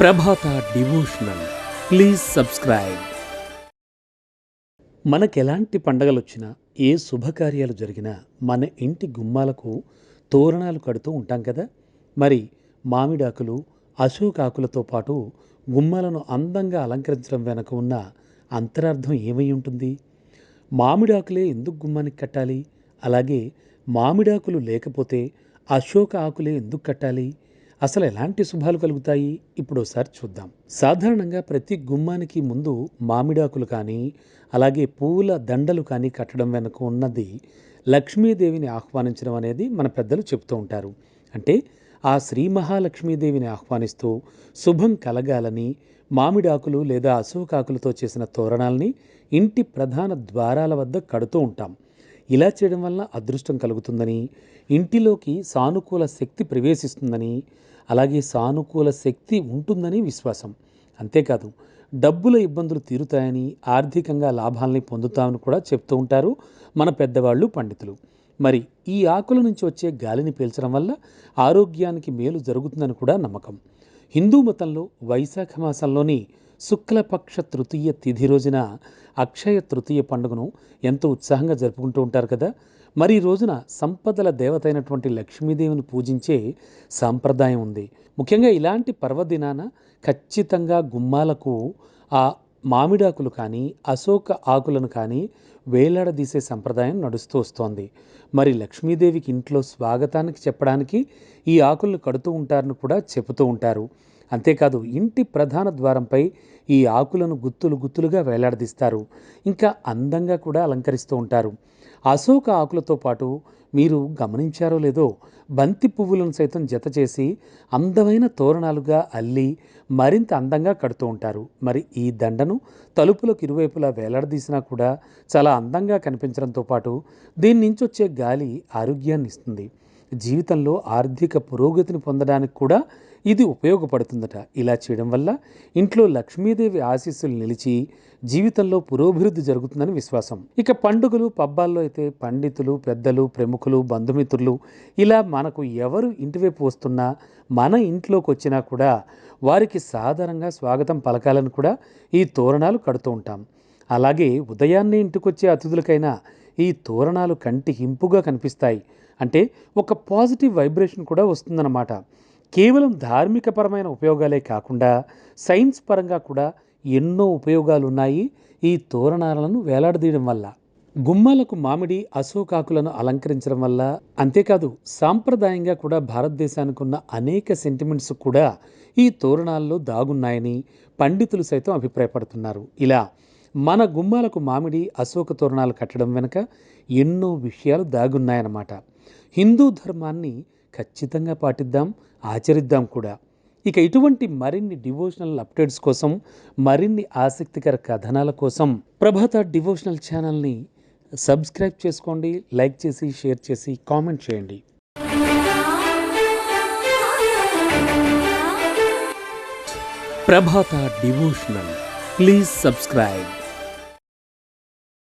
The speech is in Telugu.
Prabhata devotional. Please subscribe. మనకు ఎలాంటి పండగలు వచ్చినా ఏ శుభకార్యాలు జరిగినా మన ఇంటి గుమ్మాలకు తోరణాలు కడుతూ ఉంటాం కదా? మరి మామిడాకులు అశోకాకులతో పాటు గుమ్మాలను అందంగా అలంకరించడం వెనక ఉన్న అంతరార్థం ఏమై ఉంటుంది? మామిడాకులే ఎందుకు గుమ్మానికి కట్టాలి? అలాగే మామిడాకులు లేకపోతే అశోక ఆకులే ఎందుకు కట్టాలి? అసలు ఎలాంటి శుభాలు కలుగుతాయి? ఇప్పుడు ఒకసారి చూద్దాం. సాధారణంగా ప్రతి గుమ్మానికి ముందు మామిడాకులు కానీ అలాగే పువ్వుల దండలు కానీ కట్టడం వెనుక ఉన్నది లక్ష్మీదేవిని ఆహ్వానించడం అనేది మన పెద్దలు చెప్తూ ఉంటారు. అంటే ఆ శ్రీ మహాలక్ష్మీదేవిని ఆహ్వానిస్తూ శుభం కలగాలని మామిడాకులు లేదా అశోకాకులతో చేసిన తోరణాల్ని ఇంటి ప్రధాన ద్వారాల వద్ద కడుతూ ఉంటాం. ఇలా చేయడం వల్ల అదృష్టం కలుగుతుందని ఇంటిలోకి సానుకూల శక్తి ప్రవేశిస్తుందని అలాగే సానుకూల శక్తి ఉంటుందని విశ్వాసం. అంతేకాదు డబ్బుల ఇబ్బందులు తీరుతాయని ఆర్థికంగా లాభాల్ని పొందుతామని కూడా చెప్తూ ఉంటారు మన పెద్దవాళ్ళు పండితులు. మరి ఈ ఆకుల నుంచి వచ్చే గాలిని పీల్చడం వల్ల ఆరోగ్యానికి మేలు జరుగుతుందని కూడా నమ్మకం. హిందూ మతంలో వైశాఖ మాసంలోని శుక్లపక్ష తృతీయ తిథి రోజున అక్షయ తృతీయ పండుగను ఎంతో ఉత్సాహంగా జరుపుకుంటూ ఉంటారు కదా. మరి ఈ రోజున సంపదల దేవత అయినటువంటి లక్ష్మీదేవిని పూజించే సాంప్రదాయం ఉంది. ముఖ్యంగా ఇలాంటి పర్వదినాన ఖచ్చితంగా గుమ్మాలకు ఆ మామిడాకులు కానీ అశోక ఆకులను కానీ వేలాడదీసే సంప్రదాయం నడుస్తూ వస్తోంది. మరి లక్ష్మీదేవికి ఇంట్లో స్వాగతానికి చెప్పడానికి ఈ ఆకులను కడుతూ ఉంటారని కూడా చెబుతూ ఉంటారు. అంతేకాదు ఇంటి ప్రధాన ద్వారంపై ఈ ఆకులను గుత్తులు గుత్తులుగా వేలాడదీస్తారు. ఇంకా అందంగా కూడా అలంకరిస్తూ ఉంటారు. అశోక ఆకులతో పాటు మీరు గమనించారో లేదో బంతి పువ్వులను సైతం జత చేసి అందమైన తోరణాలుగా అల్లి మరింత అందంగా కడుతూ ఉంటారు. మరి ఈ దండను తలుపులకు ఇరువైపులా వేలాడదీసినా కూడా చాలా అందంగా కనిపించడంతో పాటు దీని నుంచి వచ్చే గాలి ఆరోగ్యాన్ని ఇస్తుంది జీవితంలో ఆర్థిక పురోగతిని పొందడానికి కూడా ఇది ఉపయోగపడుతుందట. ఇలా చేయడం వల్ల ఇంట్లో లక్ష్మీదేవి ఆశీస్సులు నిలిచి జీవితంలో పురోభివృద్ధి జరుగుతుందని విశ్వాసం. ఇక పండుగలు పబ్బాల్లో అయితే పండితులు పెద్దలు ప్రముఖులు బంధుమిత్రులు ఇలా మనకు ఎవరు ఇంటివైపు వస్తున్నా మన ఇంట్లోకి వచ్చినా కూడా వారికి సాధారణంగా స్వాగతం పలకాలని కూడా ఈ తోరణాలు కడుతూ ఉంటాం. అలాగే ఉదయాన్నే ఇంటికొచ్చే అతిథులకైనా ఈ తోరణాలు కంటి హింపుగా కనిపిస్తాయి. అంటే ఒక పాజిటివ్ వైబ్రేషన్ కూడా వస్తుందన్నమాట. కేవలం ధార్మికపరమైన ఉపయోగాలే కాకుండా సైన్స్ పరంగా కూడా ఎన్నో ఉపయోగాలు ఉన్నాయి ఈ తోరణాలను వేలాడదీయడం వల్ల. గుమ్మాలకు మామిడి అశోకాకులను అలంకరించడం వల్ల అంతేకాదు సాంప్రదాయంగా కూడా భారతదేశానికి ఉన్న అనేక సెంటిమెంట్స్ కూడా ఈ తోరణాల్లో దాగున్నాయని పండితులు సైతం అభిప్రాయపడుతున్నారు. ఇలా మన గుమ్మాలకు మామిడి అశోక తోరణాలు కట్టడం వెనుక ఎన్నో విషయాలు దాగున్నాయన్నమాట. హిందూ ధర్మాన్ని ఖచ్చితంగా పాటిద్దాం ఆచరిద్దాం కూడా. ఇక ఇటువంటి మరిన్ని డివోషనల్ అప్డేట్స్ కోసం మరిన్ని ఆసక్తికర కథనాల కోసం ప్రభాత డివోషనల్ ఛానల్ని సబ్స్క్రైబ్ చేసుకోండి లైక్ చేసి షేర్ చేసి కామెంట్ చేయండి. ప్రభాత డివోషనల్ ప్లీజ్ సబ్స్క్రైబ్.